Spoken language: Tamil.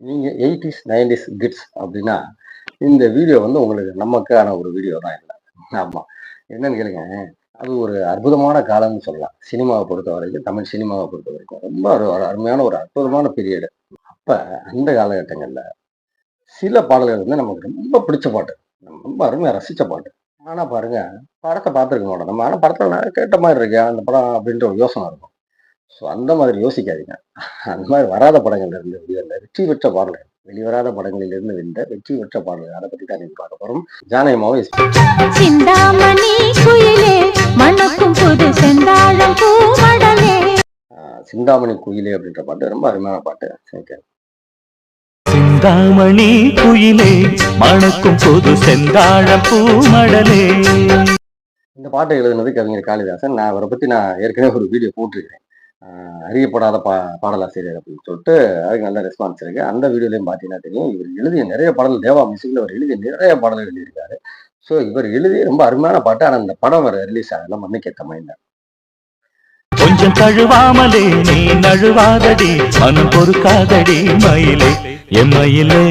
நீங்கள் எயிட்டிஸ் நைன்டிஸ் கிட்ஸ் அப்படின்னா இந்த வீடியோ வந்து உங்களுக்கு நமக்கான ஒரு வீடியோ தான் இல்லை ஆமாம் என்னன்னு கேளுங்க. அது ஒரு அற்புதமான காலம்னு சொல்லலாம். சினிமாவை பொறுத்த வரைக்கும் தமிழ் சினிமாவை பொறுத்த வரைக்கும் ரொம்ப ஒரு அருமையான ஒரு அற்புதமான பீரியடு அப்போ அந்த காலகட்டங்களில் சில பாடல்கள் வந்து நமக்கு ரொம்ப பிடிச்ச பாட்டு. ரொம்ப அருமையாக ரசித்த பாட்டு. ஆனால் பாருங்க படத்தை பார்த்துருக்க மாட்டோம் நம்ம. ஆனால் படத்தில் நான் கேட்ட மாதிரி இருக்கேன் அந்த படம் அப்படின்ற ஒரு யோசனை இருக்கும். ஸோ அந்த மாதிரி யோசிக்காதீங்க. அந்த மாதிரி வராத படங்கள்ல இருந்து வெளிவந்த வெற்றி பெற்ற பாடல்கள். வெளிவராத படங்களில் இருந்து வென்ற வெற்றி பெற்ற பாடல்கள். அதை பற்றி தான் பார்க்க போகிறோம் ஜானகமாவும் எஸ் சிந்தாமணி குயிலே மணக்கும் புது செந்தாழம் பூமடலே. சிந்தாமணி குயிலே அப்படின்ற பாட்டு ரொம்ப அருமையான பாட்டு. சரி சிந்தாமணி குயிலே மணக்கும் புது செந்தாழ பூமடலே. இந்த பாட்டை எழுதுனது கவிஞர் காளிதாசன். நான் அவரை பற்றி நான் ஏற்கனவே ஒரு வீடியோ போட்டிருக்கிறேன். அறியப்படாத பா பாடலாசிரியர் அப்படின்னு சொல்லிட்டு அதுக்கு நல்ல ரெஸ்பான்ஸ் இருக்கு. அந்த வீடியோலையும் பார்த்தீங்கன்னா தெரியும் இவர் எழுதிய நிறைய பாடல் தேவா மியூசிக்கில் அவர் எழுதிய நிறைய பாடல்கள் எழுதியிருக்காரு. ஸோ இவர் எழுதிய ரொம்ப அருமையான பாட்டு ஆனால் அந்த படம் வர ரிலீஸ் ஆகல மண்ணுக்கேற்ற மைண்ட் கொஞ்சம் தழுவாமலே நீ நழுவாதடி மனம் பொறுக்காதடி மயிலே என் மயிலே.